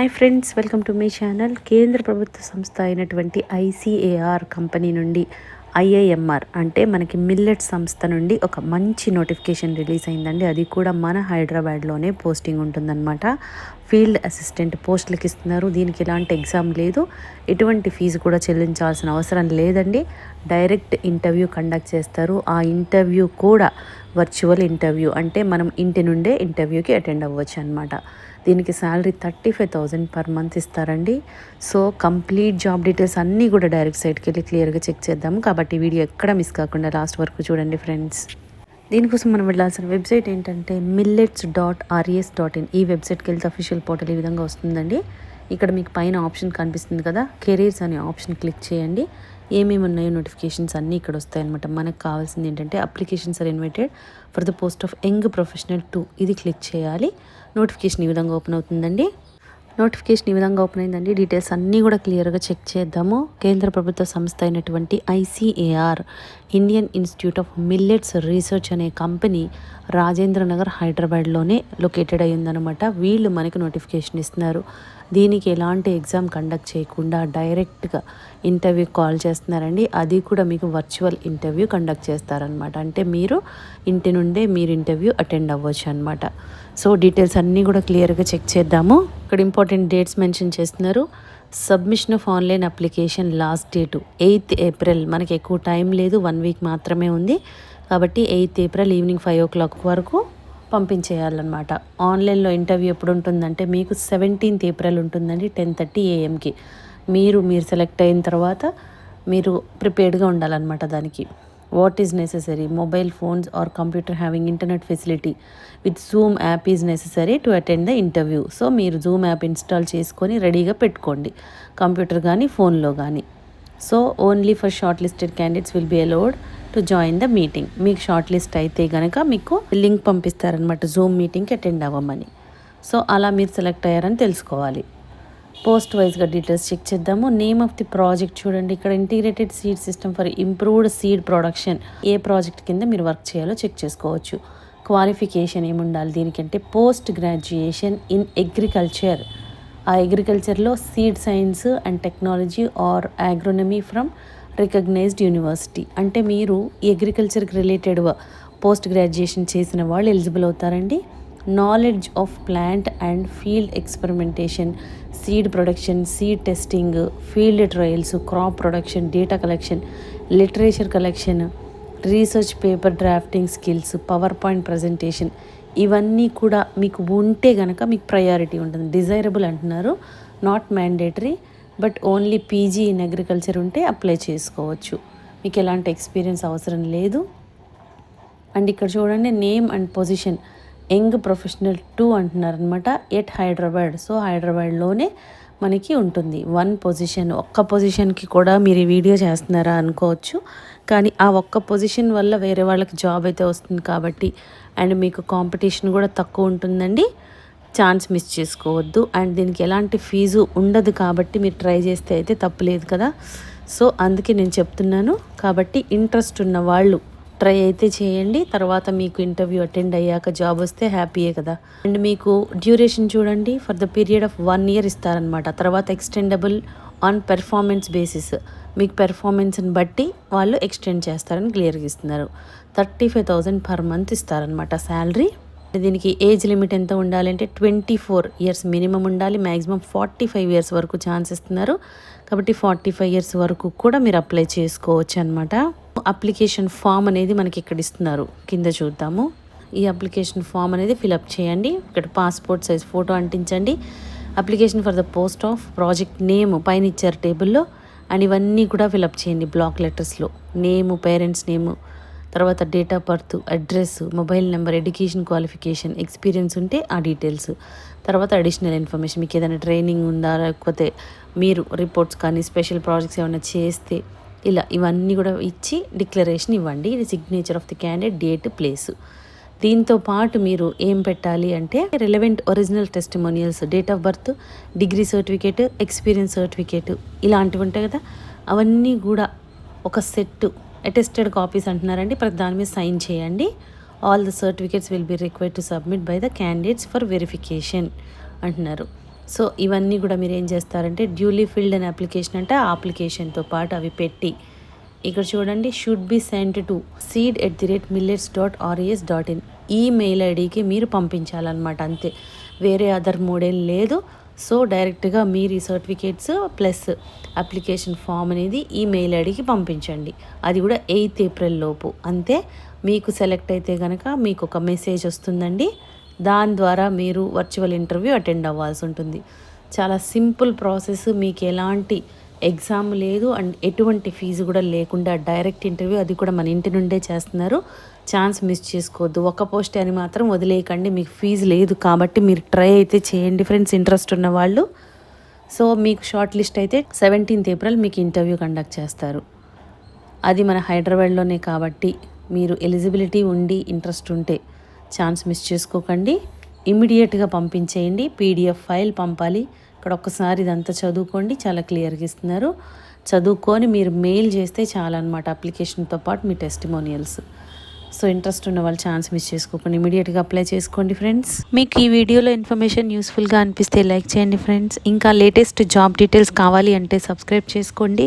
Hi friends welcome to మీ channel కేంద్ర ప్రభుత్వ సంస్థ అయినటువంటి ఐసీఏఆర్ కంపెనీ నుండి ఐఐఎంఆర్ అంటే మనకి మిల్లెట్ సంస్థ నుండి ఒక మంచి నోటిఫికేషన్ రిలీజ్ అయిందండి. అది కూడా మన హైదరాబాద్లోనే పోస్టింగ్ ఉంటుందన్నమాట. ఫీల్డ్ అసిస్టెంట్ పోస్టులకి ఇస్తున్నారు. దీనికి ఎలాంటి ఎగ్జామ్ లేదు. ఎటువంటి ఫీజు కూడా చెల్లించాల్సిన అవసరం లేదండి. డైరెక్ట్ ఇంటర్వ్యూ కండక్ట్ చేస్తారు. ఆ ఇంటర్వ్యూ కూడా వర్చువల్ ఇంటర్వ్యూ అంటే మనం ఇంటి నుండే ఇంటర్వ్యూకి అటెండ్ అవ్వచ్చు అనమాట దీనికి salary thirty five thousand per month ఇస్తారండి. సో కంప్లీట్ జాబ్ డీటెయిల్స్ అన్నీ కూడా డైరెక్ట్ సైట్కి వెళ్ళి క్లియర్గా చెక్ చేద్దాము. కాబట్టి వీడియో ఎక్కడ మిస్ కాకుండా లాస్ట్ వరకు చూడండి ఫ్రెండ్స్ దీనికోసం మనం వెళ్ళాల్సిన వెబ్సైట్ ఏంటంటే millets dot RS dot in ఈ వెబ్సైట్కి వెళ్తే అఫీషియల్ పోర్టల్ ఈ విధంగా వస్తుందండి. ఇక్కడ మీకు పైన ఆప్షన్ కనిపిస్తుంది కదా కెరీర్స్ అనే ఆప్షన్ క్లిక్ చేయండి. ఏమేమి ఉన్నాయో నోటిఫికేషన్స్ అన్నీ ఇక్కడ వస్తాయన్నమాట మనకు కావాల్సింది ఏంటంటే applications are invited for the post of young professional two ఇది క్లిక్ చేయాలి. నోటిఫికేషన్ ఈ విధంగా ఓపెన్ అవుతుందండి. నోటిఫికేషన్ ఈ విధంగా ఓపెన్ అయిందండి. డీటెయిల్స్ అన్నీ కూడా క్లియర్గా చెక్ చేద్దాము. కేంద్ర ప్రభుత్వ సంస్థ అయినటువంటి ICAR Indian Institute of Millets Research అనే కంపెనీ రాజేంద్ర నగర్ హైదరాబాద్లోనే లొకేటెడ్ అయ్యిందనమాట వీళ్ళు మనకి నోటిఫికేషన్ ఇస్తున్నారు. దీనికి ఎలాంటి ఎగ్జామ్ కండక్ట్ చేయకుండా డైరెక్ట్గా ఇంటర్వ్యూ కాల్ చేస్తున్నారండి. అది కూడా మీకు వర్చువల్ ఇంటర్వ్యూ కండక్ట్ చేస్తారనమాట అంటే మీరు ఇంటి నుండే మీరు ఇంటర్వ్యూ అటెండ్ అవ్వచ్చు అనమాట సో డీటెయిల్స్ అన్నీ కూడా క్లియర్గా చెక్ చేద్దాము. ఇక్కడ ఇంపార్టెంట్ డేట్స్ మెన్షన్ చేస్తున్నారు. Submission of online application last date eighth April. మనకి ఎక్కువ టైం లేదు వన్ వీక్ మాత్రమే ఉంది. కాబట్టి eighth April evening five o'clock వరకు పంపించేయాలన్నమాట. ఆన్లైన్లో ఇంటర్వ్యూ ఎప్పుడు ఉంటుందంటే మీకు సెవెంటీన్త్ ఏప్రిల్ ఉంటుందండి టెన్ థర్టీ ఏఎంకి. మీరు మీరు సెలెక్ట్ అయిన తర్వాత మీరు ప్రిపేర్డ్గా ఉండాలన్నమాట దానికి. What is necessary mobile phones or computer having internet facility with Zoom app is necessary to attend the interview so మీరు జూమ్ యాప్ ఇన్స్టాల్ చేసుకొని రెడీగా పెట్టుకోండి. కంప్యూటర్ కానీ ఫోన్లో కానీ so only for shortlisted candidates will be allowed to join the meeting మీకు short list అయితే కనుక మీకు లింక్ పంపిస్తారనమాట జూమ్ మీటింగ్కి అటెండ్ అవ్వమని. సో అలా మీరు సెలెక్ట్ అయ్యారని తెలుసుకోవాలి. పోస్ట్ వైజ్గా డీటెయిల్స్ చెక్ చేద్దాము. నేమ్ ఆఫ్ ది ప్రాజెక్ట్ చూడండి. ఇక్కడ integrated seed system for improved seed production a project కింద మీరు వర్క్ చేయాలో చెక్ చేసుకోవచ్చు. క్వాలిఫికేషన్ ఏముండాలి? దీనికంటే పోస్ట్ గ్రాడ్యుయేషన్ ఇన్ అగ్రికల్చర్ ఆ అగ్రికల్చర్లో seed science and technology or agronomy from recognised university అంటే మీరు ఈ అగ్రికల్చర్కి రిలేటెడ్ పోస్ట్ గ్రాడ్యుయేషన్ చేసిన వాళ్ళు ఎలిజిబుల్ అవుతారండి. Knowledge of plant and field experimentation seed production seed testing field trials crop production data collection literature collection research paper drafting skills power point presentation ఇవన్నీ కూడా మీకు ఉంటే కనుక మీకు ప్రయారిటీ ఉంటుంది. డిజైరబుల్ అంటున్నారు not mandatory but only PG in agriculture ఉంటే apply చేసుకోవచ్చు. మీకు ఎలాంటి ఎక్స్పీరియన్స్ అవసరం లేదు. అండ్ ఇక్కడ చూడండి name and position young professional two అంటున్నారు అనమాట ఎట్ హైదరాబాద్. సో హైదరాబాద్లోనే మనకి ఉంటుంది. వన్ పొజిషన్ ఒక్క పొజిషన్కి కూడా మీరు వీడియో చేస్తున్నారా అనుకోవచ్చు. కానీ ఆ ఒక్క పొజిషన్ వల్ల వేరే వాళ్ళకి జాబ్ అయితే వస్తుంది కాబట్టి అండ్ మీకు కాంపిటీషన్ కూడా తక్కువ ఉంటుందండి. ఛాన్స్ మిస్ చేసుకోవద్దు. అండ్ దీనికి ఎలాంటి ఫీజు ఉండదు కాబట్టి మీరు ట్రై చేస్తే అయితే తప్పులేదు కదా. సో అందుకే నేను చెప్తున్నాను. కాబట్టి ఇంట్రెస్ట్ ఉన్న వాళ్ళు ట్రై అయితే చేయండి. తర్వాత మీకు ఇంటర్వ్యూ అటెండ్ అయ్యాక జాబ్ వస్తే హ్యాపీయే కదా. అండ్ మీకు డ్యూరేషన్ చూడండి. For the period of one year ఇస్తారనమాట తర్వాత ఎక్స్టెండబుల్ ఆన్ పెర్ఫార్మెన్స్ బేసిస్ మీకు పెర్ఫార్మెన్స్ని బట్టి వాళ్ళు ఎక్స్టెండ్ చేస్తారని క్లియర్గా ఇస్తున్నారు. Thirty five thousand per month ఇస్తారనమాట శాలరీ దీనికి ఏజ్ లిమిట్ ఎంత ఉండాలంటే ట్వంటీ ఫోర్ ఇయర్స్ మినిమం ఉండాలి. మ్యాక్సిమం ఫార్టీ ఫైవ్ ఇయర్స్ వరకు ఛాన్స్ ఇస్తున్నారు. కాబట్టి ఫార్టీ ఫైవ్ ఇయర్స్ వరకు కూడా మీరు అప్లై చేసుకోవచ్చు అనమాట అప్లికేషన్ ఫామ్ అనేది మనకి ఇక్కడ ఇస్తున్నారు. కింద చూద్దాము. ఈ అప్లికేషన్ ఫామ్ అనేది ఫిలప్ చేయండి. ఇక్కడ passport size photo అంటించండి. Application for the post of project name పైన ఇచ్చారు టేబుల్లో. అండ్ ఇవన్నీ కూడా ఫిలప్ చేయండి బ్లాక్ లెటర్స్లో నేము పేరెంట్స్ నేము తర్వాత date of birth address mobile number education qualification experience ఉంటే ఆ డీటెయిల్స్. తర్వాత అడిషనల్ ఇన్ఫర్మేషన్ మీకు ఏదైనా ట్రైనింగ్ ఉందా? లేకపోతే మీరు రిపోర్ట్స్ కానీ స్పెషల్ ప్రాజెక్ట్స్ ఏమైనా చేస్తే ఇలా ఇవన్నీ కూడా ఇచ్చి డిక్లరేషన్ ఇవ్వండి. ఇది signature of the candidate date place దీంతో పాటు మీరు ఏం పెట్టాలి అంటే relevant original testimonials date of birth degree certificate experience certificate ఇలాంటివి ఉంటాయి కదా. అవన్నీ కూడా ఒక సెట్ అటెస్టెడ్ కాపీస్ అంటున్నారండి. ప్రతి దాని మీద సైన్ చేయండి. All the certificates will be required to submit by the candidates for verification అంటున్నారు. సో ఇవన్నీ కూడా మీరు ఏం చేస్తారంటే డ్యూలీ ఫిల్డ్ అనే అప్లికేషన్ అంటే ఆ అప్లికేషన్తో పాటు అవి పెట్టి ఇక్కడ చూడండి should be sent to seed at the rate millets dot RAS dot in email ఐడికి మీరు పంపించాలన్నమాట అంతే. వేరే అదర్ మోడేం లేదు. సో డైరెక్ట్గా మీరు ఈ సర్టిఫికేట్స్ ప్లస్ అప్లికేషన్ ఫామ్ అనేది ఈ మెయిల్ ఐడికి పంపించండి. అది కూడా ఎయిత్ ఏప్రిల్ లోపు అంతే. మీకు సెలెక్ట్ అయితే కనుక మీకు ఒక మెసేజ్ వస్తుందండి. దాని ద్వారా మీరు వర్చువల్ ఇంటర్వ్యూ అటెండ్ అవ్వాల్సి ఉంటుంది. చాలా సింపుల్ ప్రాసెస్ మీకు ఎలాంటి ఎగ్జామ్ లేదు అండ్ ఎటువంటి ఫీజు కూడా లేకుండా డైరెక్ట్ ఇంటర్వ్యూ అది కూడా మన ఇంటి నుండే చేస్తున్నారు. ఛాన్స్ మిస్ చేసుకోవద్దు. ఒక పోస్ట్ అని మాత్రం వదిలేయకండి. మీకు ఫీజు లేదు కాబట్టి మీరు ట్రై అయితే చేయండి ఫ్రెండ్స్ ఇంట్రెస్ట్ ఉన్న వాళ్ళు. సో మీకు షార్ట్ లిస్ట్ అయితే సెవెంటీన్త్ ఏప్రిల్ మీకు ఇంటర్వ్యూ కండక్ట్ చేస్తారు. అది మన హైదరాబాద్లోనే కాబట్టి మీరు ఎలిజిబిలిటీ ఉండి ఇంట్రెస్ట్ ఉంటే ఛాన్స్ మిస్ చేసుకోకండి. ఇమీడియట్గా పంపించేయండి. పీడిఎఫ్ ఫైల్ పంపాలి. ఇక్కడ ఒక్కసారి ఇదంతా చదువుకోండి. చాలా క్లియర్గా ఇస్తున్నారు. చదువుకొని మీరు మెయిల్ చేస్తే చాలా అనమాట అప్లికేషన్తో పాటు మీ టెస్టిమోనియల్స్. సో ఇంట్రెస్ట్ ఉన్న వాళ్ళు ఛాన్స్ మిస్ చేసుకోకండి. ఇమీడియట్గా అప్లై చేసుకోండి ఫ్రెండ్స్. మీకు ఈ వీడియోలో ఇన్ఫర్మేషన్ యూస్ఫుల్గా అనిపిస్తే లైక్ చేయండి ఫ్రెండ్స్. ఇంకా లేటెస్ట్ జాబ్ డీటెయిల్స్ కావాలి అంటే సబ్స్క్రైబ్ చేసుకోండి.